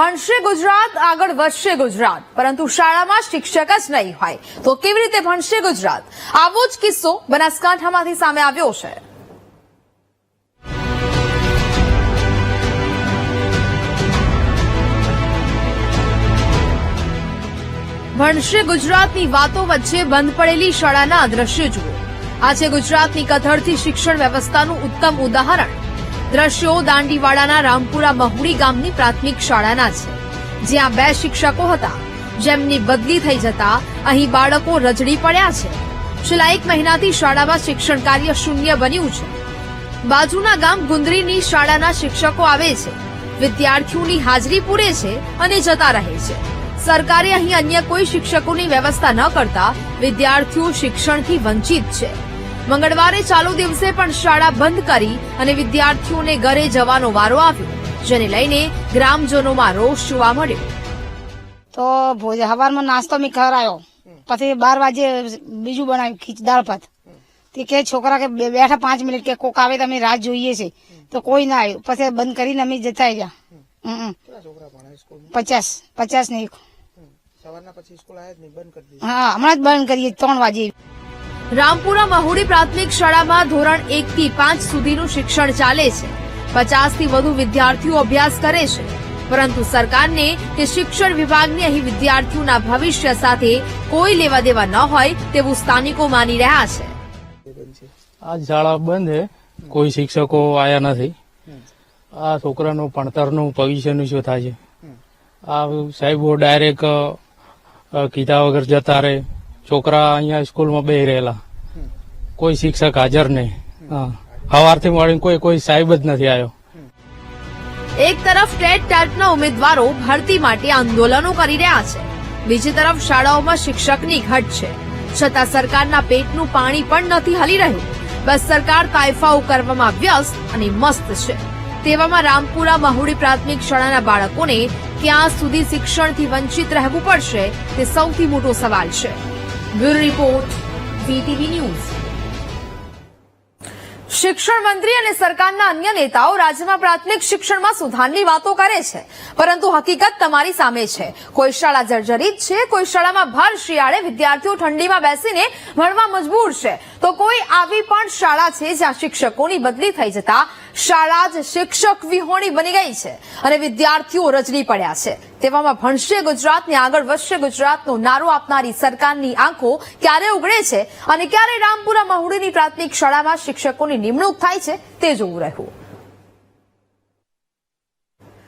ભણશે ગુજરાત, આગળ વધશે ગુજરાત. પરંતુ શાળામાં શિક્ષક જ નહીં હોય. તો કેવી રીતે ભણશે ગુજરાત? આવો જ કિસ્સો બનાસકાંઠામાંથી સામે આવ્યો છે. ભણશે ગુજરાતની વાતો વચ્ચે બંધ પડેલી શાળાના દ્રશ્યો જુઓ. આજે ગુજરાતની કથળથી શિક્ષણ વ્યવસ્થાનું ઉત્તમ ઉદાહરણ દ્રશ્યો દાંડીવાડાના રામપુરા મહુડી ગામની પ્રાથમિક શાળાના છે, જ્યાં બે શિક્ષકો હતા. જેમની બદલી થઈ જતા અહીં બાળકો રજડી પડ્યા છે. છેલ્લા એક મહિનાથી શાળામાં શિક્ષણ કાર્ય શૂન્ય બન્યું છે. બાજુના ગામ ગુંદરીની શાળાના શિક્ષકો આવે છે. વિદ્યાર્થીઓની હાજરી પૂરે છે અને જતા રહે છે. સરકારે અહીં અન્ય કોઈ શિક્ષકોની વ્યવસ્થા ન કરતા વિદ્યાર્થીઓ શિક્ષણથી વંચિત છે. મંગળવારે ચાલુ દિવસે પણ શાળા બંધ કરી અને વિદ્યાર્થીઓને ઘરે જવાનો વારો આવ્યો જેને લઈને ગ્રામજનોમાં રોષ જોવા મળ્યો. તો ભોજ હવારમાં નાસ્તો મેં કરાયો. પછી બાર વાગે બીજું બનાવ્યું ખીચ દાળ ભાત. તે કે છોકરા કે બે- બેઠા પાંચ મિનિટ કે કોક આવે તો અમે રાહ જોઈએ છે. તો કોઈ ના આવ્યું. પછી બંધ કરીને અમે જતા રહ્યા. પચાસ. પચાસ ને એક. સવારના પછી સ્કૂલ આયા જ નહીં બંધ કરી દીધી. હા હમણાં જ બંધ કરીએ ત્રણ વાગે. રામપુરા મહુડી પ્રાથમિક શાળામાં ધોરણ એક થી પાંચ સુધીનું શિક્ષણ ચાલે છે. પચાસથી વધુ વિદ્યાર્થીઓ અભ્યાસ કરે છે. પરંતુ સરકારને કે શિક્ષણ વિભાગને અહીં વિદ્યાર્થીઓના ભવિષ્ય સાથે કોઈ લેવા દેવા ન હોય તેવું સ્થાનિકો માની રહ્યા છે. આ શાળા બંધ છે. કોઈ શિક્ષકો આયા નથી. આ છોકરાનું ભણતરનું ભવિષ્યનું શું થાય છે? આ સાહેબો ડાયરેક્ટ કીધા વગર જતા રહે. છોકરા અહીંયા સ્કૂલમાં બે રહેલા. કોઈ શિક્ષક હાજર નહીં. સવારથી મળીને કોઈ કોઈ સાહેબ જ નથી આવ્યો. એક તરફ ટેટ ટેટના ઉમેદવારો ભરતી માટે આંદોલનો કરી રહ્યા છે. બીજી તરફ શાળાઓમાં શિક્ષકની ઘટ છે. છતાં સરકારના પેટનું પાણી પણ નથી હલી રહ્યું. બસ સરકાર તાયફાઓ કરવામાં વ્યસ્ત અને મસ્ત છે. તેવામાં રામપુરા મહુડી પ્રાથમિક શાળાના બાળકોને ક્યાં સુધી શિક્ષણથી વંચિત રહેવું પડશે, તે સૌથી મોટો સવાલ છે. Bureau report, VTV news. શિક્ષણ મંત્રી અને સરકારના અન્ય નેતાઓ રાજ્યમાં પ્રાથમિક શિક્ષણમાં સુધારની વાતો કરે છે. પરંતુ હકીકત તમારી સામે છે. કોઈ શાળા જર્જરિત છે, કોઈ શાળામાં ભર શિયાળે વિદ્યાર્થીઓ ઠંડીમાં બેસીને ભણવા મજબૂર છે. તો કોઈ આવી પણ શાળા છે જ્યાં શિક્ષકોની બદલી થઈ જતા શાળા જ શિક્ષક વિહોણી બની ગઈ છે અને વિદ્યાર્થીઓ રજડી પડ્યા છે. તેવામાં ભણશે ગુજરાતને આગળ વધશે ગુજરાતનો નારો આપનારી સરકારની આંખો ક્યારે ઉગડે છે અને ક્યારે રામપુરા મહુડીની પ્રાથમિક શાળામાં શિક્ષકોની નિમણૂક થાય છે તે જોવું રહ્યું.